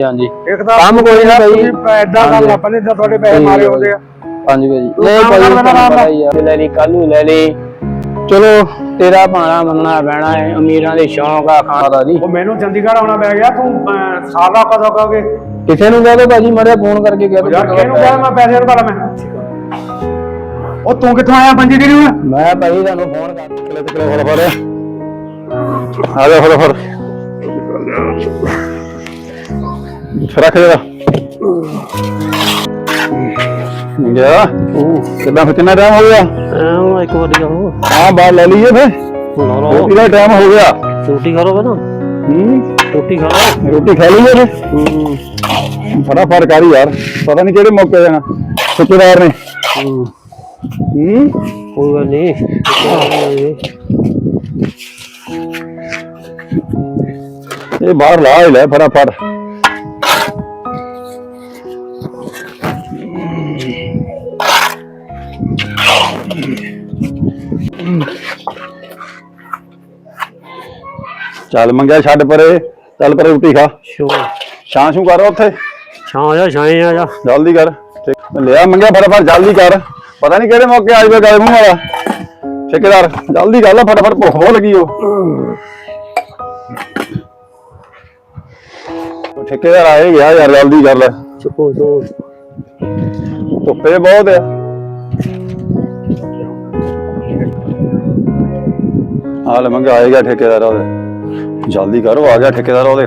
ਹਾਂਜੀ। ਇੱਕ ਤਾਂ ਕੰਮ ਕੋਈ ਨਾ ਭਾਈ। ਐਦਾਂ ਗੱਲ ਆਪਾਂ ਨੇ ਤੁਹਾਡੇ ਪੈਸੇ ਮਾਰੇ ਹੁੰਦੇ ਆ। ਹਾਂਜੀ। ਭਾਜੀ ਤੂੰ ਨਹੀਂ ਕੰਮ ਭਾਜੀ ਕਰ ਲੈਣਾ ਤੁਹਾਨੂੰ ਆਰਾਮ ਪਤਾ ਹੀ ਆ। ਲੈ ਲਈ ਕੱਲ ਨੂੰ ਲੈ ਲਈ। ਚਲੋ ਤੇਰਾ ਭਾਣਾ ਮੰਨਣਾ ਪੈਣਾ ਹੈ ਅਮੀਰਾਂ ਦੇ ਸ਼ੌਂਕ ਆ ਖਾਣਾ ਦਾ ਜੀ। ਉਹ ਮੈਨੂੰ ਚੰਡੀਗੜ੍ਹ ਆਉਣਾ ਪੈ ਗਿਆ ਤੂੰ ਸਾਰਾ ਕਦੋਂ ਕਹੋਗੇ? ਕਿਸੇ ਨੂੰ ਕਹਦੇ ਭਾਜੀ ਮੜਿਆ ਫੋਨ ਕਰਕੇ ਕਹਿ ਯਾਰ ਕਿਹਨੂੰ ਕਿਹਾ ਮੈਂ ਪੈਸੇ ਰੁਪਾ ਮੈਂ ਉਹ ਤੂੰ ਕਿੱਥੋਂ ਆਇਆ ਪੰਜੀ ਦੀ ਨੂੰ ਮੈਂ ਭਾਈ ਤੁਹਾਨੂੰ ਫੋਨ ਕਰ ਕਿਲੇ ਤੇ ਕਿਲੇ ਫੜ ਫੜ। ਆ ਜਾ ਫੜ। ਰੱਖ ਜਰਾ ਗਿਆ ਕਿੰਨਾ ਫਿਰ ਕਿੰਨਾ ਟਾਈਮ ਹੋ ਗਿਆ ਐਂ ਇੱਕ ਵਾਰੀ ਆਓ ਹਾਂ ਬਾਹਰ ਲੈ ਲਈਏ ਫਿਰ ਲਾ ਲਓ ਰੋਟੀ ਦਾ ਟਾਈਮ ਹੋ ਗਿਆ ਰੋਟੀ ਖਾ ਲਓ ਪਹਿਲਾਂ ਹੂੰ ਰੋਟੀ ਖਾ ਲਓ ਰੋਟੀ ਖਾ ਲਈਏ ਫਿਰ ਫਟਾਫਟ ਕਰ ਯਾਰ ਪਤਾ ਨਹੀਂ ਕਿਹੜੇ ਮੌਕੇ ਦੇਣਾ ਠੇਕੇਦਾਰ ਨੇ ਹੂੰ, ਹੂੰ ਕੋਈ ਗੱਲ ਨਹੀਂ ਇਹ ਬਾਹਰ ਲਾ ਹੀ ਲੈ ਫਟਾਫਟ ਚੱਲ ਮੰਗਿਆ ਛੱਡ ਪਰੇ ਚੱਲ ਪਰੇ ਰੋਟੀ ਖਾ। ਸ਼ੋ ਛਾਂ ਛੂ ਕਰ ਉੱਥੇ। ਛਾਂ ਆ ਜਾ ਛਾਂ ਆ ਜਾ। ਜਲਦੀ ਕਰ। ਠੀਕ। ਲਿਆ ਮੰਗਿਆ ਫਟਾਫਟ ਜਲਦੀ ਕਰ। ਪਤਾ ਨਹੀਂ ਕਿਹੜੇ ਮੌਕੇ ਆ ਜਾਵੇ ਗਾਲੇ ਮੂੰਹ ਵਾਲਾ। ਠੇਕੇਦਾਰ ਜਲਦੀ ਕਰ ਲੈ ਫਟਾਫਟ ਭੁੱਖ ਬਹੁਤ ਲੱਗੀ ਉਹ ਠੇਕੇਦਾਰ ਆਏ ਗਿਆ ਯਾਰ ਜਲਦੀ ਕਰ ਲੈ। ਚੁੱਪੋ ਚੋ ਧੁੱਪੇ ਬਹੁਤ ਆ। ਹਾਲ ਮੰਗਾ ਆਏਗਾ ਠੇਕੇਦਾਰ ਉਹਦੇ। ਜਲਦੀ ਕਰੋ ਆ ਗਿਆ ਠੇਕੇਦਾਰ ਉਹਦੇ।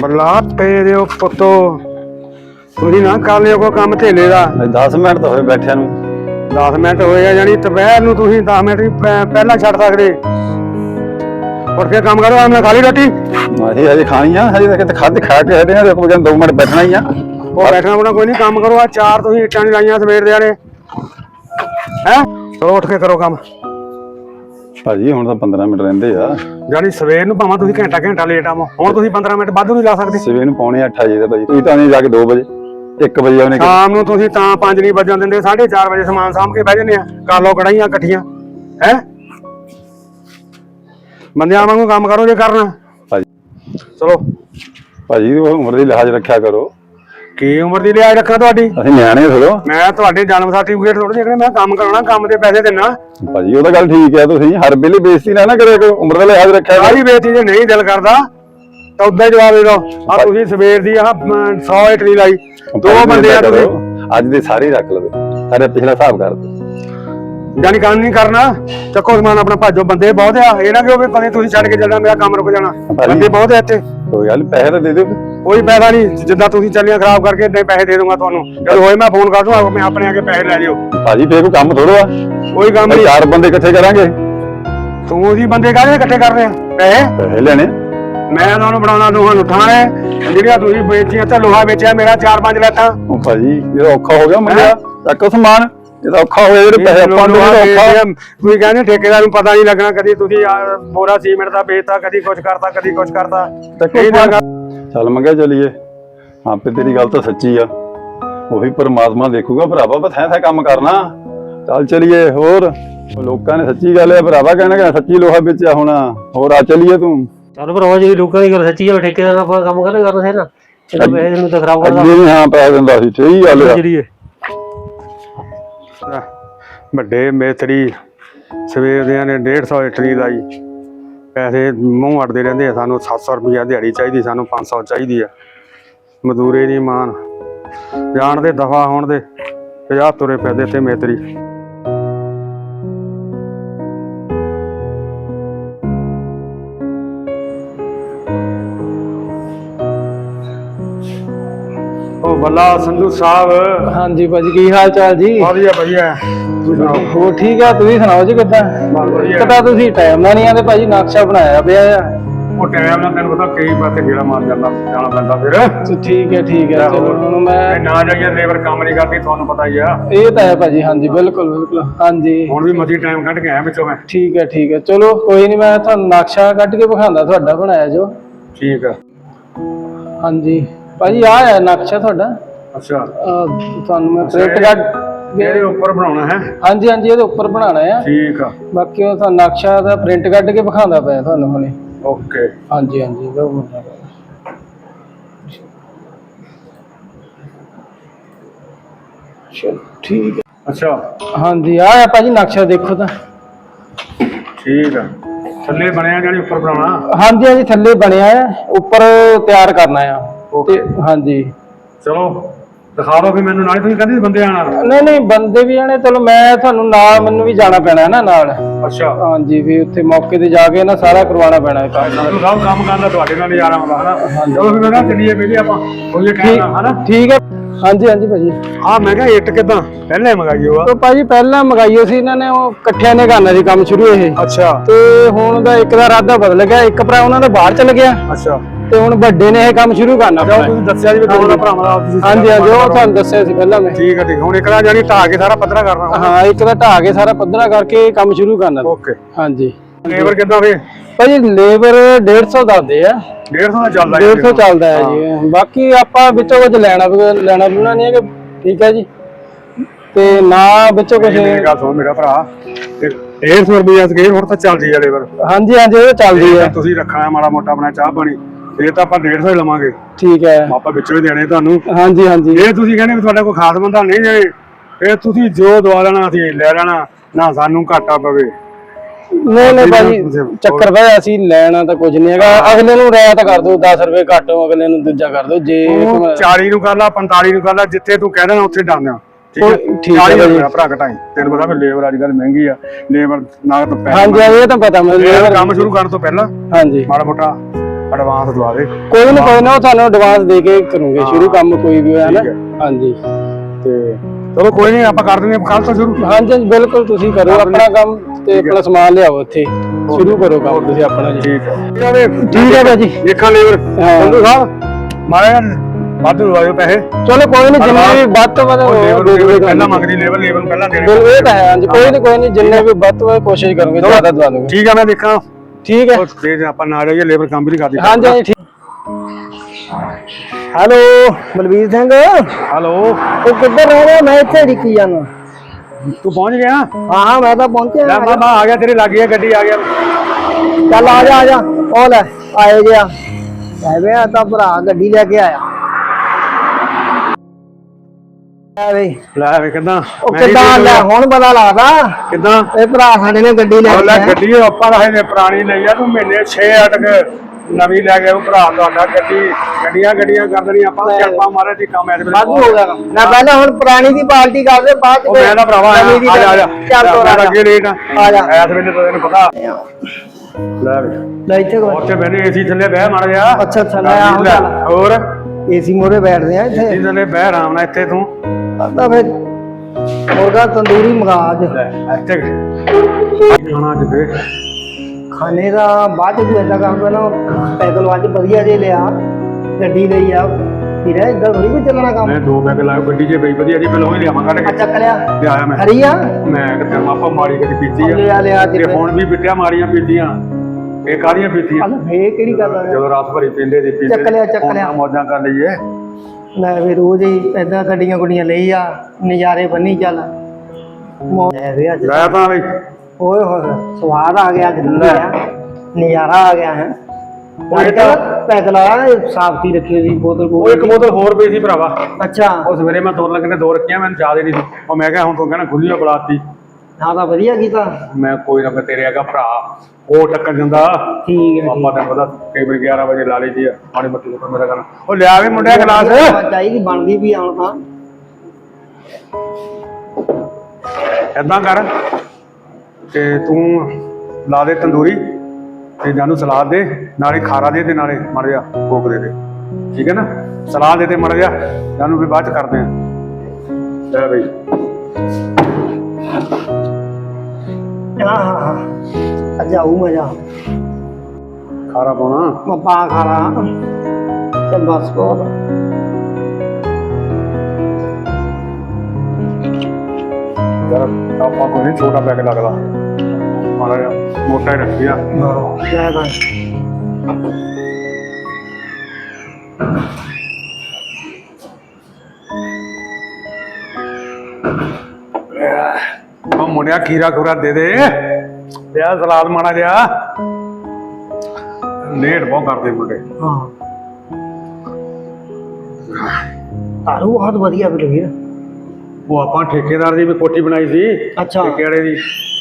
ਬੱਲਾ ਪੇ ਦਿਓ ਪੁੱਤੋ ਤੁਸੀਂ ਨਾ ਕਰ ਲਿਓ ਕੋ ਕੰਮ ਥੇਲੇ ਦਾ। 10 ਮਿੰਟ ਤਾਂ ਹੋਏ ਬੈਠਿਆਂ ਨੂੰ। 10 ਮਿੰਟ ਹੋਏ ਆ ਜਾਨੀ ਦੁਪਹਿਰ ਨੂੰ ਤੁਸੀਂ 10 ਮਿੰਟ ਪਹਿਲਾਂ ਛੱਡ ਸਕਦੇ। ਉੱਠ ਕੇ ਕੰਮ ਕਰੋ ਆਮਨੇ ਖਾਲੀ ਰੋਟੀ। ਅਸੀਂ ਹਜੇ ਖਾਣੀ ਆ ਹਜੇ ਤਾਂ ਕਿਤੇ ਖਾਦ ਖਾ ਕੇ ਹਟੇ ਆ ਦੇਖੋ ਜਨ 2 ਮਿੰਟ ਬੈਠਣਾ ਹੀ ਆ। ਉਹ ਬੈਠਣਾ ਬੁਣਾ ਕੋਈ ਨਹੀਂ ਕੰਮ ਕਰੋ ਆ ਚਾਰ ਤੁਸੀਂ ਇੱਟਾਂ ਨਹੀਂ ਲਾਈਆਂ ਸਵੇਰ ਦੇ ਆਲੇ। ਹੈ? ਚਲੋ ਉੱਠ ਕੇ ਕਰੋ ਕੰਮ। ਭਾਜੀ ਹੁਣ ਤਾਂ 15 ਮਿੰਟ ਰਹਿੰਦੇ ਆ। ਜਾਨੀ ਸਵੇਰ ਨੂੰ ਭਾਵੇਂ ਤੁਸੀਂ ਘੰਟਾ ਘੰਟਾ ਲੇਟ ਆਵੋ ਹੁਣ ਤੁਸੀਂ 15 ਮਿੰਟ ਵੱਧ ਨਹੀਂ ਲਾ ਸਕਦੇ। ਸਵੇਰ ਨੂੰ ਪੌਣੇ 8 ਵਜੇ ਦਾ ਭਾਜੀ। ਤੁਸੀਂ ਤਾਂ ਨਹੀਂ ਜਾ ਕੇ 2 ਵਜੇ 1 ਵਜੇ ਆਉਣੇ ਸ਼ਾਮ ਨੂੰ ਤੁਸੀਂ ਤਾਂ 5 ਨਹੀਂ ਵੱਜਣ ਦਿੰਦੇ 4:30 ਵਜੇ ਸਮਾਨ ਸਾਂਭ ਕੇ ਬਹਿ ਜੰਨੇ ਆ। ਕਰ ਲਓ ਕੜਾਈਆਂ ਇਕੱਠੀਆਂ ਹੈ? ਬੰਦਿਆਂ ਵਾਂਗੂ ਕੰਮ ਕਰੋ ਜੇ ਕਰਨਾ। ਭਾਜੀ। ਚਲੋ। ਭਾਜੀ ਉਹ ਉਮਰ ਦੀ ਲਿਹਾਜ਼ ਰੱਖਿਆ ਕਰੋ। ਕੀ ਉਮਰ ਦੀ ਲਿਆਜ ਰੱਖਾਂ ਤੁਹਾਡੀ? ਅਸੀਂ ਨਿਆਣੇ ਥੋੜੋ ਮੈਂ ਤੁਹਾਡੇ ਜਨਮ ਸਰਟੀਫਿਕੇਟ ਥੋੜੀ ਦੇਖਣੇ ਮੈਂ ਕੰਮ ਕਰਾਉਣਾ ਕੰਮ ਦੇ ਪੈਸੇ ਦੇਣਾ। ਭਾਜੀ ਉਹ ਤਾਂ ਗੱਲ ਠੀਕ ਹੈ ਤੁਸੀਂ ਹਰ ਵੇਲੇ ਬੇਇੱਜ਼ਤੀ ਨਾ ਨਾ ਕਰਿਆ ਕਰੋ ਉਮਰ ਦਾ ਲਿਹਾਜ਼ ਰੱਖਿਆ ਕਰੋ। ਸਾਰੀ ਬੇਇੱਜ਼ਤੀ ਜੇ ਨਹੀਂ ਦਿਲ ਕਰਦਾ ਤਾਂ ਉਦਾਂ ਹੀ ਜਵਾਬ ਦੇ ਦਿਓ। ਆ ਤੁਸੀਂ ਸਵੇਰ ਦੀ ਆਹ 100 ਇਟਲੀ ਲਾਈ। ਦੋ ਭਾਜੀ ਬੰਦੇ ਆ ਏਦਾਂ ਤੁਸੀਂ। ਕਰੋ, ਅੱਜ ਦੇ ਸਾਰੇ ਹੀ ਰੱਖ ਲਵੇ ਸਾਰੇ ਪਿਛਲਾ ਹਿਸਾਬ ਕਰ ਦਿਓ। ਜਾਨੀ ਕੰਮ ਨਹੀਂ ਕਰਨਾ ਚੱਕੋ ਸਮਾਨ ਆਪਣਾ ਭਾਜੋ ਬੰਦੇ ਬਹੁਤ ਆ ਇਹ ਨਾ ਕਿ ਉਹ ਵੀ ਪਤਾ ਤੁਸੀਂ ਛੱਡ ਕੇ ਚੱਲਣਾ ਮੇਰਾ ਕੰਮ ਰੁਕ ਜਾਣਾ। ਬੰਦੇ ਬਹੁਤ ਆ ਇੱਥੇ। ਕੋਈ ਗੱਲ ਨੀ, ਪੈਸੇ ਤਾਂ ਦੇ ਦਿਓ। ਕੋਈ ਪੈਸਾ ਨਹੀਂ ਜਿੱਦਾਂ ਤੁਸੀਂ ਚੱਲੀਆਂ ਖਰਾਬ ਕਰਕੇ ਇੰਨੇ ਪੈਸੇ ਦੇ ਦੂੰਗਾ ਤੁਹਾਨੂੰ। ਜਦ ਹੋਏ ਮੈਂ ਫੋਨ ਕਰ ਦੂੰਗਾ ਮੈਂ ਆਪਣੇ ਆ ਕੇ ਪੈਸੇ ਲੈ ਜਿਓ। ਭਾਜੀ ਫੇਰ ਕੋਈ ਕੰਮ ਥੋੜੋ ਆ ਕੋਈ ਕੰਮ ਨਹੀਂ। ਚਾਰ ਬੰਦੇ ਇਕੱਠੇ ਕਰਾਂਗੇ। ਤੂੰ ਜੀ ਬੰਦੇ ਕਾਹਦੇ ਇਕੱਠੇ ਕਰ ਰਹੇ ਆ? ਪੈਸੇ? ਪੈਸੇ ਲੈਣੇ। ਮੈਂ ਉਹਨਾਂ ਨੂੰ ਬਣਾਉਣਾ ਲੋਹਾ ਲੁੱਠਾਂ ਹੈ। ਜਿਹੜੀਆਂ ਤੁਸੀਂ ਵੇਚੀਆਂ ਤਾਂ ਲੋਹਾ ਵੇਚਿਆ ਮੇਰਾ 4-5 ਲੈਤਾਂ। ਉਹ ਭਾਜੀ ਇਹ ਔਖਾ ਹੋ ਗਿਆ ਮੰਗਿਆ ਚੱਕੋ ਸਮਾਨ। ਇਹਦਾ ਔਖਾ ਹੋਇਆ ਜਿਹੜੇ ਪੈਸੇ ਆਪਾਂ ਨੂੰ ਔਖਾ। ਤੁਸੀਂ ਕਹਿੰਦੇ ਠੇਕੇਦਾਰ ਨੂੰ ਪਤਾ ਨਹੀਂ ਲੱਗਣਾ ਕਦੀ ਤੁਸੀਂ ਬੋਰਾ ਸੀਮੈਂਟ ਦਾ ਵੇਚਤਾ ਕਦੀ ਕੁਝ ਕਰਤਾ ਕਦੀ ਕੁਝ ਕਰਤਾ। ਨਾ ਸਮਾਨ। ਚੱਲ ਮੰਗਿਆ ਚਲੀਏ। ਆਪੇ ਤੇਰੀ ਗੱਲ ਤਾਂ ਸੱਚੀ ਆ। ਉਹੀ ਪਰਮਾਤਮਾ ਦੇਖੂਗਾ ਭਰਾਵਾ ਬਥੈ ਥੈ ਕੰਮ ਕਰਨਾ। ਚੱਲ ਚਲੀਏ ਹੋਰ। ਲੋਕਾਂ ਨੇ ਸੱਚੀ ਗੱਲ ਹੈ ਭਰਾਵਾ ਕਹਿਣਾ ਕਿ ਸੱਚੀ ਲੋਹਾ ਵੇਚਿਆ ਹੋਣਾ। ਹੋਰ ਆ ਚਲੀਏ ਤੂੰ। ਚੱਲ ਭਰਾਵਾ ਜੀ ਲੋਕਾਂ ਦੀ ਗੱਲ ਸੱਚੀ ਆ ਠੇਕੇਦਾਰ ਆਪਾਂ ਕੰਮ ਕਰਨਾ ਕਰਨਾ ਹੈ ਨਾ ਇਹਦਾ ਪੈਸੇ ਨੂੰ ਤਾਂ ਖਰਾਬ ਕਰਦਾ ਵੀ ਹਾਂ ਪੈਸੇ ਦਿੰਦਾ ਸੀ ਸਹੀ ਗੱਲ ਆ। ਵੱਡੇ ਮੇਤਰੀ ਸਵੇਰ ਦੇ ਨੇ 150 ਇਟਲੀ ਲਾਈ। ਪੈਸੇ ਮੂੰਹ ਅੜਦੇ ਰਹਿੰਦੇ ਆ ਸਾਨੂੰ 700 ਰੁਪਇਆ ਦਿਹਾੜੀ ਚਾਹੀਦੀ ਸਾਨੂੰ 500 ਚਾਹੀਦੀ ਆ। ਮਜ਼ਦੂਰੇ ਨਹੀਂ ਮਾਨ। ਜਾਣ ਦੇ ਦਫਾ ਹੋਣ ਦੇ 50 ਤੁਰੇ ਪੈਦੇ ਤੇ ਮੇਤਰੀ ਉਹ ਬੱਲਾ ਸੰਧੂ ਸਾਹਿਬ। ਹਾਂਜੀ ਭਾਜੀ ਕੀ ਹਾਲ ਚਾਲ ਜੀ? ਵਧੀਆ ਵਧੀਆ। ਹੋ ਠੀਕ ਆ ਤੁਸੀਂ ਸੁਣਾਓ ਜੀ ਕਿੱਦਾਂ? ਬਸ ਵਧੀਆ। ਇੱਕ ਤਾਂ ਤੁਸੀਂ ਟਾਈਮ ਨਾਲ ਨਹੀਂ ਆਉਂਦੇ? ਭਾਜੀ ਨਕਸ਼ਾ ਬਣਾਇਆ ਪਿਆ ਆ। ਉਹ ਟਾਈਮ ਨਾਲ ਤੈਨੂੰ ਪਤਾ ਕਈ ਪਾਸੇ ਗੇੜਾ ਮਾਰ ਜਾਂਦਾ ਜਾਣਾ ਪੈਂਦਾ ਫਿਰ। ਠੀਕ ਹੈ ਠੀਕ ਹੈ ਚਲੋ ਹੁਣ ਮੈਂ ਨਾ ਜਾਈਏ ਲੇਬਰ ਕੰਮ ਨਹੀਂ ਕਰਦੀ ਤੁਹਾਨੂੰ ਪਤਾ ਹੀ ਆ। ਇਹ ਤਾਂ ਹੈ ਭਾਜੀ ਹਾਂਜੀ ਬਿਲਕੁਲ ਬਿਲਕੁਲ ਹਾਂਜੀ। ਹੁਣ ਵੀ ਮਸੀ ਟਾਈਮ ਕੱਢ ਕੇ ਆਇਆ ਵਿੱਚੋਂ ਮੈਂ। ਠੀਕ ਹੈ ਠੀਕ ਹੈ ਚਲੋ ਕੋਈ ਨਹੀਂ ਮੈਂ ਤੁਹਾਨੂੰ ਨਕਸ਼ਾ ਕੱਢ ਕੇ ਵਿਖਾਉਂਦਾ ਤੁਹਾਡਾ ਬਣਾਇਆ ਜੋ। ਠੀਕ ਆ। ਹਾਂਜੀ। ਭਾਜੀ ਹੈ ਨਕਸ਼ਾ ਤੁਹਾਡਾ। ਅੱਛਾ। ਤੁਹਾਨੂੰ ਮੈਂ ਪ੍ਰਿੰਟ ਕੱਢ ਇਹਦੇ ਉੱਪਰ ਬਣਾਉਣਾ ਹੈ? ਹਾਂਜੀ ਹਾਂਜੀ ਇਹਦੇ ਉੱਪਰ ਬਣਾਉਣਾ ਆ ਠੀਕ ਆ। ਬਾਕੀ ਉਹ ਤੁਹਾਨੂੰ ਨਕਸ਼ਾ ਦਾ ਪ੍ਰਿੰਟ ਕੱਢ ਕੇ ਵਿਖਾਉਂਦਾ ਪਿਆ ਤੁਹਾਨੂੰ ਹੁਣੇ। ਓਕੇ। ਹਾਂਜੀ ਹਾਂਜੀ ਉਹ ਠੀਕ ਅੱਛਾ। ਹਾਂਜੀ ਆ ਆ ਭਾਜੀ ਨਕਸ਼ਾ ਦੇਖੋ ਤਾਂ। ਠੀਕ ਆ। ਥੱਲੇ ਬਣਿਆ ਜਾਨੀ ਉੱਪਰ ਬਣਾਉਣਾ? ਹਾਂਜੀ ਹਾਂਜੀ ਥੱਲੇ ਬਣਿਆ ਆ ਉੱਪਰ ਤਿਆਰ ਕਰਨਾ ਆ। ਤੇ ਹਾਂਜੀ। ਚਲੋ। ਦਿਖਾ ਦਿਓ ਵੀ ਮੈਨੂੰ ਨਾਲੇ ਤੁਸੀਂ ਕਹਿੰਦੇ ਸੀ ਬੰਦੇ ਆਣਾ ਨਹੀਂ ਨਹੀਂ ਬੰਦੇ ਵੀ ਆਣੇ ਚਲੋ ਮੈਂ ਤੁਹਾਨੂੰ ਨਾਲ ਮੈਨੂੰ ਵੀ ਜਾਣਾ ਪੈਣਾ ਹੈ ਨਾ ਨਾਲ। ਅੱਛਾ। ਹਾਂਜੀ ਵੀ ਉੱਥੇ ਮੌਕੇ ਤੇ ਜਾ ਕੇ ਨਾ ਸਾਰਾ ਕਰਵਾਉਣਾ ਪੈਣਾ ਹੈ ਕੰਮ। ਸਾਨੂੰ ਸਭ ਕੰਮ ਕਰਨ ਦਾ ਤੁਹਾਡੇ ਨਾਲ ਨਜ਼ਾਰਾ ਆਉਂਦਾ ਹਨਾ? ਚਲੋ ਫਿਰ ਮੈਂ ਕਿਹਾ ਚੱਲੀਏ ਪਹਿਲੇ ਆਪਾਂ ਉਹਦੇ ਟਾਈਮ ਨਾਲ ਹਨਾ? ਠੀਕ ਹੈ ਹਾਂਜੀ ਹਾਂਜੀ ਭਾਜੀ। ਆ ਮੈਂ ਕਿਹਾ ਇੱਟ ਕਿਦਾਂ? ਪਹਿਲੇ ਮੰਗਾਈ ਉਹ ਉਹ ਭਾਜੀ ਪਹਿਲਾਂ ਮੰਗਾਈਓ ਸੀ ਇਹਨਾਂ ਨੇ ਉਹ ਇਕੱਠਿਆਂ ਨੇ ਕਰਨਾ ਸੀ ਕੰਮ ਸ਼ੁਰੂ ਇਹ। ਅੱਛਾ। ਤੇ ਹੁਣ ਦਾ ਇੱਕ ਦਾ ਇਰਾਦਾ ਬਦਲ ਗਿਆ ਇੱਕ ਭਰਾ ਉਹਨਾਂ ਦਾ ਬਾਹਰ ਚਲ ਗਿਆ। ਅੱਛਾ। ਤੇ ਹੁਣ ਵੱਡੇ ਨੇ ਇਹ ਕੰਮ ਸ਼ੁਰੂ ਕਰਨਾ ਜੋ ਤੁਸੀਂ ਦੱਸਿਆ ਜੀ ਵੀ ਦਾ ਭਰਾਵਾਂ ਦਾ ਤੁਸੀਂ ਹਾਂਜੀ ਹਾਂਜੀ ਉਹ ਤੁਹਾਨੂੰ ਦੱਸਿਆ ਸੀ ਪਹਿਲਾਂ ਮੈਂ। ਠੀਕ ਹੈ ਠੀਕ ਹੁਣ ਇੱਕ ਦਾ ਜਾਨੀ ਢਾ ਕੇ ਸਾਰਾ ਪੱਧਰਾ ਕਰਨਾ ਹਾਂ ਇੱਕ ਦਾ ਢਾਹ ਕੇ ਸਾਰਾ ਪੱਧਰਾ ਕਰਕੇ ਕੰਮ ਸ਼ੁਰੂ ਕਰਨਾ। ਓਕੇ। ਹਾਂਜੀ। ਲੇਬਰ ਕਿਦਾਂ ਫੇ? ਭਾਜੀ ਲੇਬਰ 150 ਦੱਸਦੇ ਆ। 150 ਦਾ ਚੱਲਦਾ ਜੀ। 150 ਚੱਲਦਾ ਹੈ ਜੀ। ਬਾਕੀ ਆਪਾਂ ਵਿੱਚੋਂ ਕੁਝ ਲੈਣਾ ਵੀ- ਲੈਣਾ ਨਹੀਂ ਹੈ ਕਿ ਠੀਕ ਹੈ ਜੀ। ਤੇ ਨਾ ਵਿੱਚੋਂ ਕੁਝ ਮੇਰੀ ਗੱਲ ਸੁਣ ਮੇਰਾ ਭਰਾ। ਤੇ 150 ਰੁਪਏ ਸਕੇਅਰ ਹੋਰ ਤਾਂ ਚੱਲਦੀ ਆ ਲੇਬਰ। ਹਾਂਜੀ ਹਾਂਜੀ ਇਹ ਚੱਲਦੀ ਹੈ ਤੁਸੀਂ ਰੱਖਣਾ ਹੈ ਮਾੜਾ ਮੋਟਾ ਆਪਣਾ ਚਾਹ ਪਾਣੀ। ਇਹ ਤਾਂ ਆਪਾਂ 150 ਹੀ ਲਵਾਂਗੇ। ਠੀਕ ਹੈ। ਆਪਾਂ ਵਿੱਚੋਂ ਹੀ ਦੇਣੇ ਤੁਹਾਨੂੰ। ਹਾਂਜੀ ਹਾਂਜੀ। ਇਹ ਤੁਸੀਂ ਕਹਿੰਦੇ ਵੀ ਤੁਹਾਡਾ ਕੋਈ ਖਾਸ ਬੰਦਾ ਨਹੀਂ ਜਾਏ ਇਹ ਤੁਸੀਂ ਜੋ ਦਵਾ ਲੈਣਾ ਅਸੀਂ ਲੈ ਲੈਣਾ। ਨਾ ਸਾਨੂੰ ਘਾਟਾ ਪਵੇ। ਨਹੀਂ ਨਹੀਂ ਭਾਜੀ ਚੱਕਰ ਭਾਈ ਅਸੀਂ ਲੈਣਾ ਤਾਂ ਕੁਝ ਨਹੀਂ ਹੈਗਾ। ਅਗਲੇ ਨੂੰ ਰਿਆਇਤ ਕਰ ਦਿਓ 10 ਰੁਪਏ ਘੱਟ ਅਗਲੇ ਨੂੰ ਦੂਜਾ ਕਰ ਦਿਓ। ਜੇ ਤੂੰ 40 ਨੂੰ ਕਰ ਲਾ 45 ਨੂੰ ਕਰ ਲਾ ਜਿੱਥੇ ਤੂੰ ਕਹਿ ਦੇਣਾ ਉੱਥੇ ਡਾਂਦਿਆ ਠੀਕ ਹੈ? ਕੋਈ- ਠੀਕ ਹੈ 40 ਭਾਜੀ। ਰੁਪਏ ਭਰਾ ਘਟਾਈ। ਤੈਨੂੰ ਪਤਾ ਵੀ ਲੇਬਰ ਅੱਜ ਕੱਲ ਮਹਿੰਗੀ ਆ। ਲੇਬਰ ਨਾ ਤਾਂ ਪੈਸੇ ਹਾਂਜੀ ਇਹ ਤਾਂ ਪਤਾ ਮੈਨੂੰ ਕੰਮ ਸ਼ੁਰੂ ਕਰਨ ਤੋਂ ਪਹਿਲਾਂ। ਹਾਂਜੀ। ਮਾੜਾ ਮੋਟਾ ਐਡਵਾਂਸ ਦਵਾ ਦੇ। ਕੋਈ ਨਾ ਕੋਈ ਨਾ ਉਹ ਤੁਹਾਨੂੰ ਐਡਵਾਂਸ ਦੇ ਕੇ ਕਰੂੰਗੇ। ਸ਼ੁਰੂ ਕੰਮ ਕੋਈ ਵੀ ਹੋਇਆ ਨਾ। ਠੀਕ। ਹਾਂਜੀ। ਤੇ ਚਲੋ ਕੋਈ ਨਹੀਂ ਆਪਾਂ ਕਰ ਦਿੰਦੇ ਹਾਂ। ਕੱਲ ਤੋਂ ਸ਼ੁਰੂ। ਹਾਂਜੀ ਹਾਂਜੀ, ਬਿਲਕੁਲ ਤੁਸੀਂ ਕਰੋ ਆਪਣਾ ਕੰਮ ਤੇ ਆਪਣਾ ਸਮਾਨ ਲਿਆਓ ਇੱਥੇ। ਸ਼ੁਰੂ ਕਰੋ ਕੰਮ ਤੁਸੀਂ ਆਪਣਾ ਜੀ। ਠੀਕ ਹੈ। ਠੀਕ ਹੈ ਭਾਜੀ ਦੇਖਾਂ ਲੇਬਰ ਹਾਂ। ਸੰਧੂ ਸਾਹਿਬ ਮਾਰੇ ਵਾਧੂ ਲਵਾਇਓ ਪੈਸੇ। ਚਲੋ ਕੋਈ ਨਹੀਂ ਜਿੰਨੇ ਵੀ ਵੱਧ ਤੋਂ ਵੱਧ ਉਹ ਲੇਬਰ ਨੂੰ ਪਹਿਲਾਂ ਮੰਗਦੀ ਲੇਬਰ ਲੇਬਰ ਨੂੰ ਪਹਿਲਾਂ ਦੇਣੇ ਬਿਲ ਇਹ ਤਾਂ ਹੈ ਹਾਂਜੀ ਕੋਈ ਨਹੀਂ ਕੋਈ ਨਹੀਂ ਜਿੰਨੇ ਵੀ ਵੱਧ ਤੋਂ ਵੱਧ ਕੋਸ਼ਿਸ਼ ਕਰੋਗੇ ਜ਼ਿਆਦਾ ਦਵਾ ਦੂੰਗੇ ਠੀਕ ਆ ਮੈਂ ਦੇਖਾਂ। ਠੀਕ ਹੈ। ਉਹ ਦੇ ਆਪਾਂ ਨਾ ਜਾਈਏ ਲੇਬਰ ਕੰਮ ਵੀ ਨਹੀਂ ਕਰਦੀ। ਹਾਂਜੀ ਹਾਂਜੀ ਠੀਕ। ਹੈਲੋ ਬਲਵੀਰ ਸਿੰਘ। ਹੈਲੋ। ਉਹ ਕਿੱਧਰ ਰਹਿ ਰਿਹਾ? ਮੈਂ ਇੱਥੇ ਡਿੱਕੀ ਜਾਂਦਾ। ਤੂੰ ਪਹੁੰਚ ਗਿਆ? ਹਾਂ ਹਾਂ ਮੈਂ ਤਾਂ ਪਹੁੰਚਿਆ। ਲੈ ਮੈਂ ਆ ਗਿਆ ਤੇਰੀ ਲੱਗੀ ਆ ਗੱਡੀ ਆ ਗਿਆ। ਚੱਲ ਆ ਜਾ ਆ ਜਾ। ਉਹ ਲੈ ਆਏ ਗਿਆ। ਐਵੇਂ ਆ ਤਾਂ ਭਰਾ ਗੱਡੀ ਲੈ ਕੇ ਆਇਆ। ਵੇ ਲੈ ਵੇ ਕਿਦਾਂ? ਉਹ ਕਿੱਦਾਂ ਲੈ ਹੁਣ ਪਤਾ ਲੱਗਦਾ। ਕਿਦਾਂ? ਇਹ ਭਰਾ ਸਾਡੇ ਨੇ ਗੱਡੀ ਲੈ ਉਹ ਕੇ ਲੈ ਆਇਆ ਗੱਡੀ ਆਪਾਂ ਤਾਂ ਹਜੇ ਪੁਰਾਣੀ ਲਈ ਆ ਤੂੰ ਮਹੀਨੇ 6 8 ਨਵੀਂ ਲੈ ਗਿਆ ਉਹ ਭਰਾ ਤੁਹਾਡਾ ਗੱਡੀ ਗੱਡੀਆਂ ਗੱਡੀਆਂ ਕਰ ਦੇਣੀ ਆਪਾਂ ਕਿਰਪਾ ਮਾਰੇ ਦੀ ਕੰਮ ਐ ਵਾਧੂ ਹੋ ਗਿਆ ਕੰਮ। ਨਾ ਪਹਿਲਾਂ ਹੁਣ ਪੁਰਾਣੀ ਦੀ ਪਾਰਟੀ ਕਰਦੇ ਬਾਅਦ ਉਹ ਮੈਂ ਤਾਂ ਭਰਾਵਾ ਆ ਨਵੀਂ ਦੀ ਜਾ ਆ ਜਾ। ਚੱਲ ਤੋਰ ਆ ਮੈਂ ਅੱਗੇ ਲੇਟ ਆ? ਆ ਜਾ। ਐਸ ਵੇਲੇ ਤਾਂ ਤੈਨੂੰ ਪਤਾ। ਲੈ ਵੇ ਲੈ ਇੱਥੇ ਕੋਈ ਉੱਥੇ ਬੈਠੇ ਏਸੀ ਥੱਲੇ ਬਹਿ ਮੜ ਅੱਛਾ, ਲੈ। ਹੋਰ? ਏਸੀ ਮੋਰੇ ਬੈਠਦੇ ਆ ਇੱਥੇ। ਏਸੀ ਥੱਲੇ ਬਹਿ ਆਰਾਮ ਨਾਲ ਇੱਥੇ ਤੂੰ। ਤਾਂ ਫਿਰ ਮੁਰਗਾ ਤੰਦੂਰੀ ਮੰਗਾ ਅੱਜ। ਲੈ ਇੱਥੇ ਖਾਣਾ ਦਾ ਬਾਅਦ ਤੂੰ ਏਦਾਂ ਕਰ ਪਹਿਲਾਂ ਪੈਦਲ ਅੱਜ ਵਧੀਆ ਜੇ ਲਿਆ ਗੱਡੀ ਲਈ ਆ। ਫਿਰ ਇਦਾਂ ਥੋੜੀ ਵੀ ਚੱਲਣਾ ਕੰਮ। ਮੈਂ ਦੋ ਬੈਗ ਲਾਇਆ ਗੱਡੀ 'ਚ ਬਈ ਵਧੀਆ ਜੀ ਪਹਿਲਾਂ ਹੀ ਲਿਆਵਾਂ ਕੱਢ ਕੇ। ਚੱਕ ਲਿਆ। ਤੇ ਆਇਆ ਮੈਂ। ਹਰੀ ਆ। ਮੈਂ ਕਿਤੇ ਮਾਪਾ ਮਾੜੀ ਕਦੀ ਪੀਤੀ ਆ। ਲਿਆ ਲਿਆ ਤੇ ਹੁਣ ਵੀ ਬਿੱਟਿਆ ਮਾਰੀਆਂ ਪੀਤੀਆਂ। ਇਹ ਕਾਹਦੀਆਂ ਪੀਤੀਆਂ? ਫੇ ਕਿਹੜੀ ਗੱਲ ਆ? ਜਦੋਂ ਰਾਤ ਭਰੀ ਪੀਂਦੇ ਦੀ ਪੀਂਦੇ। ਚੱਕ ਲਿਆ, ਚੱਕ ਲਿਆ। ਮੌਜਾਂ ਕਰ ਲਈਏ। ਲੈ ਵੀ ਰੋਜ਼ ਹੀ ਏਦਾਂ ਗੱਡੀਆਂ ਗੁੱਡੀਆਂ ਲਈ ਆ ਨਜ਼ਾਰੇ ਬੰਨੀ ਚੱਲ। ਮੌਜ ਵੀ ਅੱਜ। ਲੈ ਤਾਂ ਬਈ ਓਏ ਹੋਏ ਸਵਾਦ ਆ ਗਿਆ ਅੱਜ ਲੈ। ਨਜ਼ਾਰਾ ਆ ਗਿਆ ਹੈ। ਪੈਦਲ ਆ ਸਾਫਤੀ ਰੱਖੀ ਹੋਈ ਬੋਤਲ ਉਹ ਇੱਕ ਬੋਤਲ ਹੋਰ ਪਈ ਸੀ ਭਰਾਵਾ। ਅੱਛਾ। ਉਹ ਸਵੇਰੇ ਮੈਂ ਤੋਰ ਲੱਗਣੇ ਦੋ ਰੱਖੀਆਂ ਮੈਨੂੰ ਯਾਦ ਹੀ ਨਹੀਂ ਸੀ। ਉਹ ਮੈਂ ਕਿਹਾ ਹੁਣ ਤੂੰ ਕਹਿੰਦਾ ਖੁੱਲੀਆਂ ਬਲਾਤੀ। ਹਾਂ ਤਾਂ ਵਧੀਆ ਕੀਤਾ। ਮੈਂ ਕੋਈ ਨਾ ਮੈਂ ਤੇਰੇ ਹੈਗਾ ਭਰਾ ਉਹ ਟੱਕਰ ਜਾਂਦਾ। ਠੀਕ ਹੈ ਪਾਪਾ ਤੈਨੂੰ ਪਤਾ ਕਈ ਵਾਰ 11 ਵਜੇ ਲਾ ਲਈ ਆ ਪਾਣੀ ਮੱਤੀ ਉੱਪਰ ਮੇਰਾ ਕਰਨਾ ਉਹ ਲਿਆ ਵੀ ਮੁੰਡਿਆ ਗਲਾਸ। ਚਾਹੀਦੀ ਬਣਦੀ ਵੀ ਆਉਣ ਤਾਂ। ਏਦਾਂ ਕਰ ਤੇ ਤੂੰ ਲਾ ਦੇ ਤੰਦੂਰੀ ਤੇ ਜਾਨੂੰ ਸਲਾਦ ਦੇ ਨਾਲੇ ਖਾਰਾ ਦੇ ਤੇ ਨਾਲੇ ਮੜ ਜਾ ਕੋਕ ਦੇ ਦੇ। ਠੀਕ ਹੈ ਨਾ? ਸਲਾਦ ਦੇ ਤੇ ਮੜ ਜਾ ਜਾਨੂੰ ਵੀ ਬਾਅਦ ਚ ਕਰਦੇ ਆ। ਲੈ ਬਈ। ਹਾਂ ਹਾਂ ਹਾਂ। ਅੱਜ ਆਊ ਮਜ਼ਾ ਖਾਰਾ ਪਾਉਣਾ? ਮਪਾ ਖਾਰਾ ਤੇ ਬਸ ਬਹੁਤ ਯਾਰ ਆਪਾਂ ਕੋਈ ਨਹੀਂ ਛੋਟਾ ਬੈਗ ਲੱਗਦਾ। ਮਾੜਾ ਜਿਹਾ ਮੋਟਾ ਹੀ ਰੱਖਿਆ। ਲੈ ਤਾਂ। ਮੁੰਡਿਆ ਖੀਰਾ ਖੂਰਾ ਦੇ ਦੇ। ਯਾ ਸਲਾਦ ਮਾੜਾ ਜਿਹਾ। ਲੇਟ ਬਹੁਤ ਕਰਦੇ ਮੁੰਡੇ। ਹਾਂ। ਆਰੂ ਬਹੁਤ ਵਧੀਆ ਬਲਵੀਰ ਉਹ ਆਪਾਂ ਠੇਕੇਦਾਰ ਦੀ ਵੀ ਕੋਠੀ ਬਣਾਈ ਸੀ। ਅੱਛਾ। ਠੇਕੇ ਵਾਲੇ ਦੀ।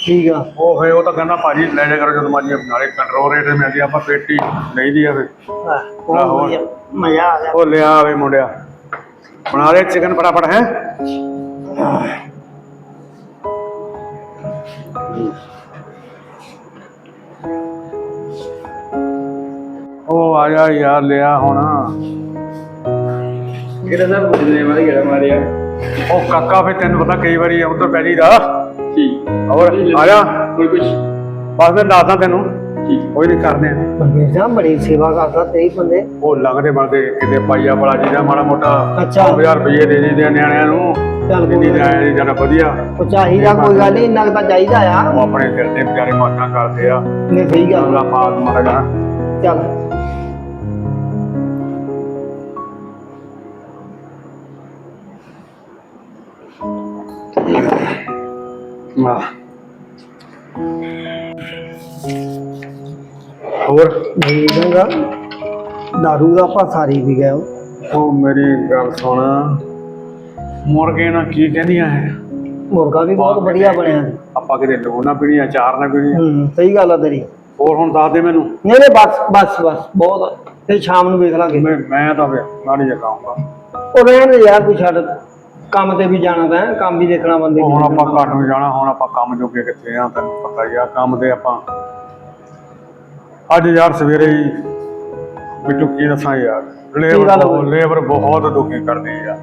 ਠੀਕ ਆ। ਉਹ ਫੇ ਉਹ ਤਾਂ ਕਹਿੰਦਾ ਭਾਜੀ ਲੈ ਜਾ ਕਰੋ ਜਦੋਂ ਮਰਜ਼ੀ ਨਾਲੇ ਕੰਟਰੋਲ ਰੇਟ ਮਿਲਦੀ ਆਪਾਂ ਪੇਟੀ ਨਹੀਂ ਦੀ ਆ ਫੇ ਬਹੁਤ ਵਧੀਆ। ਮਜ਼ਾ ਆ ਗਿਆ। ਉਹ ਲਿਆ ਆਵੇ ਮੁੰਡਿਆ। ਬਣਾ ਦੇ ਚਿਕਨ ਫਟਾਫਟ ਹੈ। ਉਹ ਆ ਜਾ ਯਾਰ ਲਿਆ ਹੁਣ। ਕਿਹੜਾ ਸਾਹਿਬ ਪੁੱਛਦੇ ਵਾਲੀ ਕਿਹੜਾ ਮਾਰਿਆ ਉਹ ਕਾਕਾ ਫੇ ਤੈਨੂੰ ਪਤਾ ਕਈ ਵਾਰੀ ਉਧਰ ਪੈ ਜੀਦਾ ਠੀਕ। ਹੋਰ ਆ ਜਾ। ਕੋਈ ਕੁਛ? ਬਸ ਮੈਂ ਦੱਸਦਾ ਤੈਨੂੰ। ਠੀਕ ਕੋਈ ਨਹੀਂ ਕਰਦੇ ਆ। ਸਾਹਿਬ ਬੜੀ ਸੇਵਾ ਕਰਦਾ ਤੇਈ ਬੰਦੇ। ਉਹ ਲੰਘਦੇ ਬਣਦੇ ਕਿਤੇ ਪਾਈਆ ਬੜਾ ਜਿਹਦਾ ਮਾੜਾ ਮੋਟਾ ਅੱਛਾ। 1000 ਰੁਪਏ ਦੇ ਦਿੰਦੇ ਆ ਨਿਆਣਿਆਂ ਨੂੰ। ਚੱਲ ਕੋਈ ਜਰਾ ਵਧੀਆ। ਉਹ ਚਾਹੀਦਾ ਕੋਈ ਗੱਲ ਨਹੀਂ ਇੰਨਾ ਤਾਂ ਚਾਹੀਦਾ ਆ। ਉਹ ਆਪਣੇ ਸਿਰ ਤੇ ਵਿਚਾਰੇ ਮਾਟਾਂ ਕਰਦੇ ਆ। ਨਹੀਂ ਸਹੀ ਗੱਲ ਅੱਲਾ ਪਾਕ ਮਰਗਾ ਚੱਲ। ਹੋਰ? ਨਹੀਂ ਦੰਗਾ ਦਾਰੂ ਦਾ ਆਪਾਂ ਸਾਰੀ ਵੀ ਗਏ ਉਹ। ਮੇਰੀ ਗੱਲ ਸੁਣ। ਮੁਰਗੇ ਨਾਲ ਕੀ ਕਹਿੰਦੀਆਂ ਹੈ ਮੁਰਗਾ ਵੀ ਬਹੁਤ ਵਧੀਆ ਬਣਿਆ। ਆਪਾਂ ਕਿਤੇ ਲੋ ਨਾ ਪੀਣੀ ਅਚਾਰ ਨਾ ਪੀਣੀ ਹੂੰ ਸਹੀ ਗੱਲ ਆ ਤੇਰੀ। ਹੋਰ ਹੁਣ ਦੱਸ ਦੇ ਮੈਨੂੰ। ਨਹੀਂ ਨਹੀਂ ਬਸ ਬਸ ਬਸ ਬਹੁਤ। ਫਿਰ ਸ਼ਾਮ ਨੂੰ ਵੇਖ ਲਾਂਗੇ। ਮੈਂ ਮੈਂ ਤਾਂ ਵੇ ਗਾੜੀ ਜਗਾਉਂਗਾ ਉਹ ਰਹਿਣ ਦੇ ਯਾਰ ਤੂੰ ਛੱਡ। ਕੰਮ ਤੇ ਵੀ ਜਾਣਾ ਤਾਂ ਕੰਮ ਵੀ ਦੇਖਣਾ ਬੰਦੇ ਹੁਣ ਆਪਾਂ ਘਰ ਨੂੰ ਜਾਣਾ ਹੁਣ ਆਪਾਂ ਕੰਮ ਜੋਗੇ ਕਿੱਥੇ ਆ ਤੈਨੂੰ ਪਤਾ ਹੀ ਆ ਕੰਮ ਤੇ ਆਪਾਂ ਅੱਜ ਯਾਰ ਸਵੇਰੇ ਹੀ ਬਿੱਟੂ ਕੀ ਦੱਸਾਂ ਯਾਰ। ਕੀ ਗੱਲ ਹੋਈ? ਲੇਬਰ ਲੇਬਰ ਬਹੁਤ ਦੁਖੀ ਕਰਦੀ ਆ।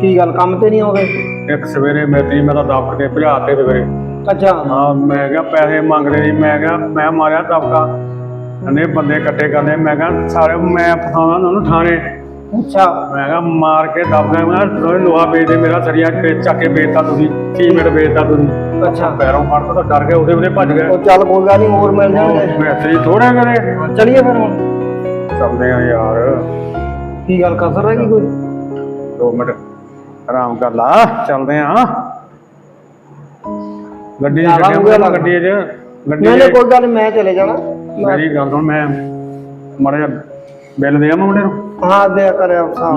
ਕੀ ਗੱਲ ਕੰਮ ਤੇ ਨਹੀਂ ਆਉਂਦੇ? ਇੱਕ ਸਵੇਰੇ ਮੇਰੀ ਮੈਂ ਤਾਂ ਦਬਕ ਤੇ ਭਜਾ ਤੇ ਸਵੇਰੇ ਅੱਛਾ। ਹਾਂ ਮੈਂ ਕਿਹਾ ਪੈਸੇ ਮੰਗਦੇ ਸੀ ਮੈਂ ਕਿਹਾ ਮੈਂ ਮਾਰਿਆ ਦਬਕਾ। ਕਹਿੰਦੇ ਬੰਦੇ ਇਕੱਠੇ ਕਰਨੇ ਮੈਂ ਕਿਹਾ ਸਾਰੇ ਮੈਂ ਫਸਾਉਣਾ ਉਹਨਾਂ ਨੂੰ ਥਾਣੇ। ਅੱਛਾ। ਮੈਂ ਕਿਹਾ ਮਾਰ ਕੇ ਦਬਕਾ ਮੈਂ ਕਿਹਾ ਲੋਹੇ ਲੋਹਾ ਵੇਚ ਦੇ ਮੇਰਾ ਸਰੀਆ ਚੱਕ ਕੇ ਵੇਚਤਾ ਤੁਸੀਂ ਸੀਮੈਂਟ ਵੇਚਤਾ ਤੁਸੀਂ। ਅੱਛਾ। ਪੈਰੋਂ ਫੜਦਾ ਤਾਂ ਡਰ ਕੇ ਉਹਦੇ ਉਹਦੇ ਭੱਜ ਗਏ। ਉਹ ਚੱਲ ਕੋਈ ਗੱਲ ਨਹੀਂ ਹੋਰ ਮਿਲ ਜਾਣਗੇ। ਮੈਸੇਜ ਥੋੜਾ ਕਰੇ ਚਲਿਏ ਫਿਰ ਹੁਣ। ਚੱਲਦੇ ਆ ਯਾਰ। ਕੀ ਗੱਲ ਕਸਰ ਰਹਿ ਗਈ ਕੋਈ? 2 ਮਿੰਟ ਆਰਾਮ ਕਰ ਲਾ। ਚੱਲਦੇ ਆ ਗੱਡੀ ਜ਼ਿਆਦਾ ਚ ਹੋ ਗਿਆ ਗੱਡੀ ਚ। ਗੱਡੀ ਨਹੀਂ ਨਹੀਂ ਚ। ਕੋਈ ਗੱਲ ਨੀ, ਮੈਂ ਚਲੇ ਜਾਣਾ। ਮੇਰੀ ਗੱਲ ਸੁਣ ਮੈਂ ਮਾੜਾ ਜਿਹਾ ਬਿੱਲ ਦੇ ਆਵਾਂ ਮੁੰਡੇ ਨੂੰ? ਹਾਂ ਦੇ ਕਰਿਆ ਸਾਹ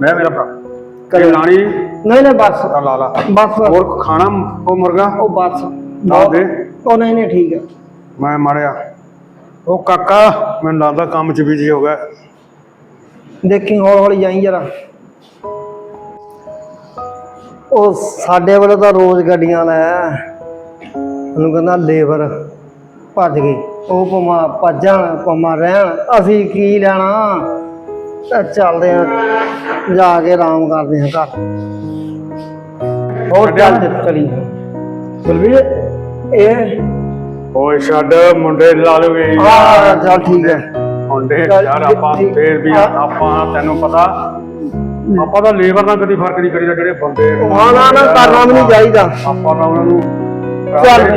ਮੈਂ ਮੇਰਾ ਭਰਾ। ਕਰੇ। ਕਰੇ ਲਾਣੀ ਨਹੀਂ ਨਹੀਂ ਬਸ। ਤਾਂ ਲਾ ਲਾ। ਬਸ। ਬਸ। ਹੋਰ ਖਾਣਾ ਉਹ ਮੁਰਗਾ? ਉਹ ਬਸ। ਨਾ ਦੇ। ਉਹ ਨਹੀਂ ਨਹੀਂ ਠੀਕ ਹੈ ਮੈਂ ਮਾਰਿਆ। ਉਹ ਕਾਕਾ ਮੈਨੂੰ ਲੱਗਦਾ ਕੰਮ ਚ ਬਿਜ਼ੀ ਹੋ ਗਿਆ। ਦੇਖੀ ਹੌਲੀ ਹੌਲੀ ਜਾਈ ਜਰਾ। ਉਹ ਸਾਡੇ ਵੱਲੋਂ ਤਾਂ ਰੋਜ਼ ਗੱਡੀਆਂ ਲੈ। ਉਹਨੂੰ ਕਹਿੰਦਾ ਲੇਬਰ ਭੱਜ ਗਈ। ਉਹ ਪਮਾ ਭੱਜਣ ਪਮਾ ਰਹਿਣ। ਅਸੀਂ ਕੀ ਲੈਣਾ? ਚੱਲਦੇ ਆ ਜਾ ਕੇ ਆਰਾਮ ਕਰਦੇ ਆ ਘਰ। ਹੋਰ ਚੱਲ ਚਲੀ ਬਲਵੀਰ? ਇਹ ਓਏ ਛੱਡ ਮੁੰਡੇ ਲਾ ਲਓਗੇ ਹਾਂ ਚੱਲ ਠੀਕ ਹੈ ਮੁੰਡੇ ਯਾਰ ਆਪਾਂ। ਫੇਰ ਵੀ। ਆਪਾਂ ਤੈਨੂੰ ਪਤਾ ਆਪਾਂ ਤਾਂ ਲੇਬਰ ਨਾਲ ਕਦੀ ਫ਼ਰਕ ਨਹੀਂ ਕਰੀਦਾ ਜਿਹੜੇ ਬੰਦੇ ਹਾਂ ਨਾ ਨਾ ਕਰਨਾ ਵੀ ਨਹੀਂ ਚਾਹੀਦਾ। ਆਪਾਂ ਤਾਂ ਉਹਨਾਂ ਨੂੰ ਚੱਲ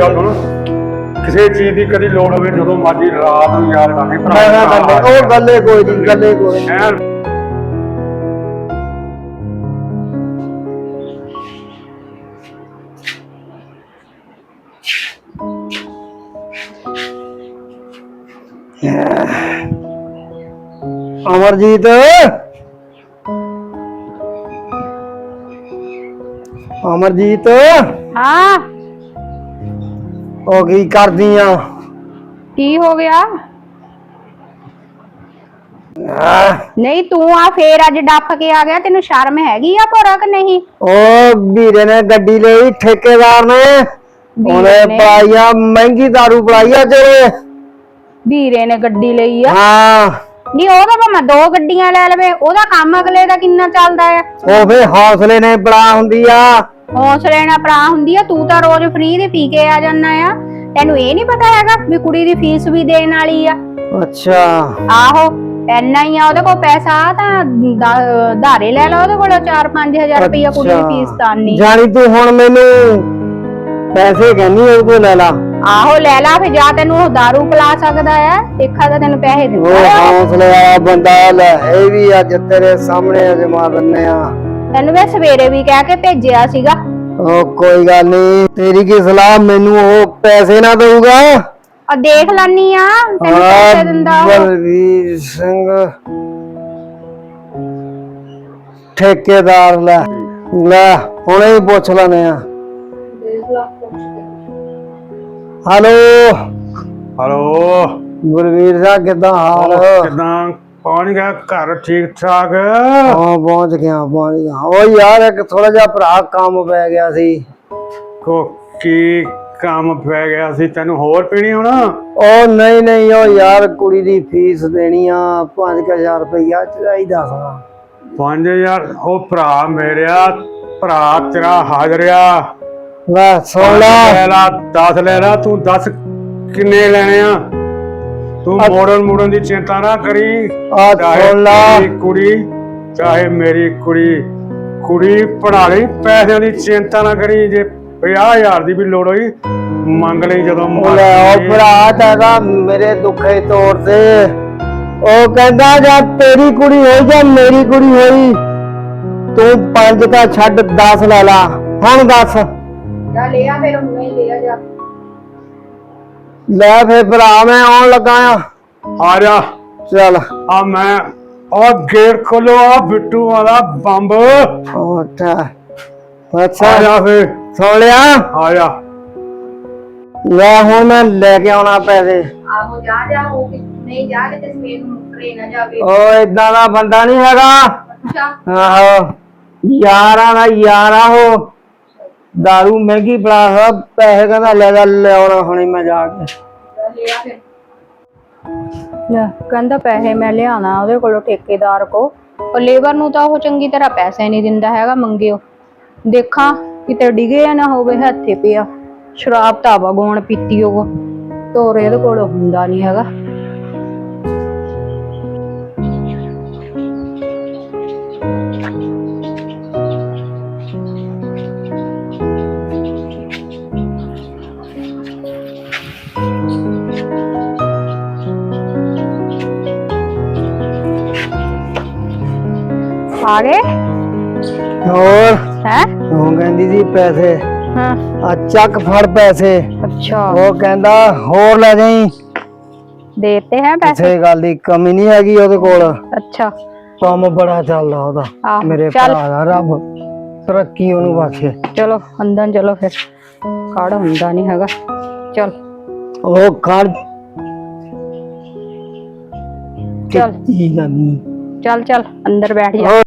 ਕਿਸੇ ਚੀਜ਼ ਦੀ ਕਦੀ ਲੋੜ ਹੋਵੇ ਜਦੋਂ ਮਰਜ਼ੀ ਰਾਤ ਨੂੰ ਯਾਦ ਕਰਕੇ ਮੈਂ ਨਾ ਗੱਲੇ ਉਹ ਗੱਲੇ ਕੋਈ ਨਹੀਂ ਗੱਲੇ ਕੋਈ ਨੀ। ਐਨ ਅਮਰਜੀਤ। ਅਮਰਜੀਤ। ਹਾਂ। ਉਹ ਕੀ ਕਰਦੀ ਆ। ਕੀ ਹੋ ਗਿਆ? ਨਹੀਂ ਤੂੰ ਆ ਫੇਰ ਅੱਜ ਡੱਫ ਕੇ ਆ ਗਿਆ। ਤੈਨੂੰ ਸ਼ਰਮ ਹੈਗੀ ਆ ਭੋਰਾ ਕਿ ਨਹੀਂ? ਉਹ ਵੀਰੇ ਨੇ ਗੱਡੀ ਲਈ ਠੇਕੇਦਾਰ ਨੇ। ਉਹਨੇ? ਪਾਈਆ ਮਹਿੰਗੀ ਦਾਰੂ ਪਲਾਈ ਆ ਤੇਰੇ। ਵੀਰੇ ਨੇ ਗੱਡੀ ਲਈ ਆ। ਹਾਂ। ਨਹੀਂ ਉਹ ਤਾਂ ਭਾਵੇਂ ਦੋ ਗੱਡੀਆਂ ਲੈ ਲਵੇ ਉਹਦਾ ਕੰਮ ਅਗਲੇ ਦਾ ਕਿੰਨਾ ਚੱਲਦਾ ਆ? ਉਹ ਫੇ ਹੌਸਲੇ ਨੇ ਬੜਾ ਹੁੰਦੀ ਆ। ਹੌਸਲੇ ਨਾਲ ਭਰਾ ਹੁੰਦੀ ਆ ਤੂੰ ਤਾਂ ਰੋਜ਼ ਫ੍ਰੀ ਦੇ ਪੀ ਕੇ ਆ ਜਾਂਦਾ ਆ। ਤੈਨੂੰ ਇਹ ਨਹੀਂ ਪਤਾ ਹੈਗਾ ਵੀ ਕੁੜੀ ਦੀ ਫੀਸ ਵੀ ਦੇਣ ਵਾਲੀ ਆ। ਅੱਛਾ। ਆਹੋ ਐਨਾ ਹੀ ਆ ਉਹਦੇ ਕੋਲ ਪੈਸਾ ਤਾਂ ਦਾ- ਧਾਰੇ ਲੈ ਲਾ ਉਹਦੇ ਕੋਲ 4-5000 ਰੁਪਇਆ ਕੁੜੀ ਦੀ ਅੱਛਾ। ਫੀਸ ਤਾਨੀ ਜਾਣੀ ਤੂੰ ਹੁਣ ਮੈਨੂੰ ਪੈਸੇ ਕਹਿੰਨੀ ਉਹਦੇ ਕੋਲ ਲੈ ਲਾ। ਆਹੋ ਲੈ ਲਾ ਫਿਰ ਜਾ ਤੈਨੂੰ ਉਹ दारू ਪਿਲਾ ਸਕਦਾ ਆ ਦੇਖਾ ਤਾਂ ਤੈਨੂੰ ਪੈਸੇ ਉਹ ਦਿੰਦਾ ਆ। ਹੌਸਲੇ ਵਾਲਾ ਬੰਦਾ ਲੈ ਇਹ ਵੀ ਅੱਜ ਤੇਰੇ ਸਾਹਮਣੇ ਅਜਮਾ ਦਿੰਨੇ ਆ। ਤੈਨੂੰ ਮੈਂ ਸਵੇਰੇ ਵੀ ਕਹਿ ਕੇ ਭੇਜਿਆ ਸੀਗਾ। ਉਹ ਕੋਈ ਗੱਲ ਨਹੀਂ ਤੇਰੀ ਕੀ ਸਲਾਹ ਮੈਨੂੰ ਉਹ ਪੈਸੇ ਨਾ ਦਊਗਾ। ਆ ਦੇਖ ਲੈਣੀ ਆ ਤੈਨੂੰ ਪੈਸੇ ਦਿੰਦਾ ਉਹ। ਬਲਵੀਰ ਸਿੰਘ। ਠੇਕੇਦਾਰ ਲੈ। ਲੈ ਹੁਣੇ ਹੀ ਪੁੱਛ ਲੈਨੇ ਆ। ਹੈਲੋ। ਹਲੋ। ਗੁਰਵੀਰ ਸਾਹਿਬ ਕਿੱਦਾਂ ਹਾਲ? ਕਿਦਾਂ? ਪਹੁੰਚ ਗਿਆ ਘਰ ਠੀਕ ਠਾਕ। ਹਾਂ ਪਹੁੰਚ ਗਿਆ ਪਹੁੰਚ ਗਿਆ। ਉਹ ਯਾਰ ਇੱਕ ਥੋੜਾ ਜਿਹਾ ਭਰਾ ਕੰਮ ਪੈ ਗਿਆ ਸੀ। ਕੋ ਕੀ ਕੰਮ ਪੈ ਗਿਆ ਸੀ? ਤੈਨੂੰ ਹੋਰ ਪੀਣੀ ਹੁਣ? ਉਹ ਨਹੀਂ ਨਹੀਂ ਉਹ ਯਾਰ ਕੁੜੀ ਦੀ ਫੀਸ ਦੇਣੀ ਆ। 5000 ਰੁਪਇਆ ਚਾਹੀਦਾ ਸੀ। 5000 ਉਹ ਭਰਾ ਮੇਰਿਆ ਭਰਾ ਤੇਰਾ ਹਾਜ਼ਰਿਆ। ਲੈ ਸੁਣ ਲੈ। ਲੈ ਲਾ 10 ਲੈ ਲਾ ਤੂੰ 10 ਕਿੰਨੇ ਲੈਣੇ ਆ? ਤੂੰ ਮੋੜਨ ਮੋੜਨ ਦੀ ਚਿੰਤਾ ਨਾ ਕਰੀ। ਆ ਚਾਹੇ ਸੁਣ ਲਾ। ਤੇਰੀ ਕੁੜੀ ਚਾਹੇ ਮੇਰੀ ਕੁੜੀ। ਕੁੜੀ ਪੜਾ ਲਈ ਪੈਸਿਆਂ ਦੀ ਚਿੰਤਾ ਨਾ ਕਰੀ। ਜੇ 50000 ਦੀ ਵੀ ਲੋੜ ਹੋਈ ਮੰਗ ਲਈ ਜਦੋਂ ਲੈ ਉਹ। ਭਰਾ ਦਾਦਾ ਮੇਰੇ ਦੁੱਖੇ ਤੋੜ ਤੇ ਉਹ ਕਹਿੰਦਾ ਜਾਂ ਤੇਰੀ ਕੁੜੀ ਹੋਈ ਜਾਂ ਮੇਰੀ ਕੁੜੀ ਹੋਈ ਤੂੰ ਪੰਜ ਦਾ ਛੱਡ 10 ਲੈ ਲਾ। ਹੁਣ ਦੱਸ। ਜਾ ਲਿਆ ਫਿਰ ਹੁਣੇ ਲਿਆ ਜਾ। ਲੈ ਫੇ ਭਰਾ ਮੈਂ ਆਉਣ ਲੱਗਾ ਆ ਆ ਜਾ ਚੱਲ ਆ ਮੈਂ ਆ ਗੇਟ ਖੋਲੋ ਆ ਬਿੱਟੂ ਵਾਲਾ ਬੰਬ ਆ ਉੱਠਾ ਅੱਛਾ ਜਾ ਫੇ ਸੁਣ ਲਿਆ ਆ ਜਾ ਲੈ ਹੁਣ ਮੈਂ ਲੈ ਕੇ ਆਉਣਾ ਪੈਸੇ ਆਹੋ ਜਾ ਜਾ ਹੋ ਕੇ ਨਹੀਂ ਜਾ ਕੇ ਤੇ ਸਵੇਰ ਨੂੰ ਮੁੱਕਰੇ ਨਾ ਜਾਵੇ ਉਹ ਇਦਾਂ ਦਾ ਬੰਦਾ ਨਹੀਂ ਹੈਗਾ ਅੱਛਾ ਆਹੋ ਯਾਰਾਂ ਦਾ ਯਾਰਾ ਹੋ ਦਾਰੂ ਮਹਿੰਗੀ ਪੜਾ ਪੈਸੇ ਕਹਿੰਦਾ ਲੈ ਜਾ ਲਿਆਉਣਾ ਹੁਣੇ ਮੈਂ ਜਾ ਕੇ ਲੈ, ਕਹਿੰਦਾ ਪੈਸੇ ਮੈਂ ਲਿਆਣਾ ਉਹਦੇ ਕੋਲੋਂ ਠੇਕੇਦਾਰ ਕੋ। ਉਹ ਲੇਬਰ ਨੂੰ ਤਾਂ ਉਹ ਚੰਗੀ ਤਰ੍ਹਾਂ ਪੈਸੇ ਨਹੀਂ ਦਿੰਦਾ ਹੈਗਾ, ਮੰਗਿਓ। ਦੇਖਾਂ ਕਿਤੇ ਡਿਗੇ ਨਾ ਹੋਵੇ ਹੱਥੇ ਪਿਆ। ਸ਼ਰਾਬ ਤਾਵਾ ਗੋਣ ਪੀਤੀ ਉਹ ਤੋਰੇ ਇਹਦੇ ਕੋਲ ਹੁੰਦਾ ਨਹੀਂ ਹੈਗਾ। ਆ ਗਏ ਹੋਰ? ਹੈ? ਉਹ ਕਹਿੰਦੀ ਸੀ ਪੈਸੇ। ਹਾਂ। ਆ ਚੱਕ ਫੜ ਪੈਸੇ। ਅੱਛਾ। ਉਹ ਕਹਿੰਦਾ ਹੋਰ ਲੈ ਜਾਈ। ਦੇਤੇ ਹੈ ਪੈਸੇ? ਕਿਸੇ ਗੱਲ ਦੀ ਕਮੀ ਨਹੀਂ ਹੈਗੀ ਉਹਦੇ ਕੋਲ। ਅੱਛਾ। ਕੰਮ ਬੜਾ ਚੱਲਦਾ ਉਹਦਾ। ਆਹ ਮੇਰੇ ਚੱਲ। ਭਰਾ ਦਾ ਰੱਬ। ਤਰੱਕੀ ਉਹਨੂੰ ਬਖਸ਼ੇ। ਚਲੋ ਅੰਦਰ ਚਲੋ ਫਿਰ। ਕਾੜ ਹੁੰਦਾ ਨਹੀਂ ਹੈਗਾ। ਚਲ। ਉਹ ਖੜ ਚੱਲ। ਕੀ ਕਰਨੀ ਚੱਲ ਚੱਲ। ਅੰਦਰ ਬੈਠ ਜਾ।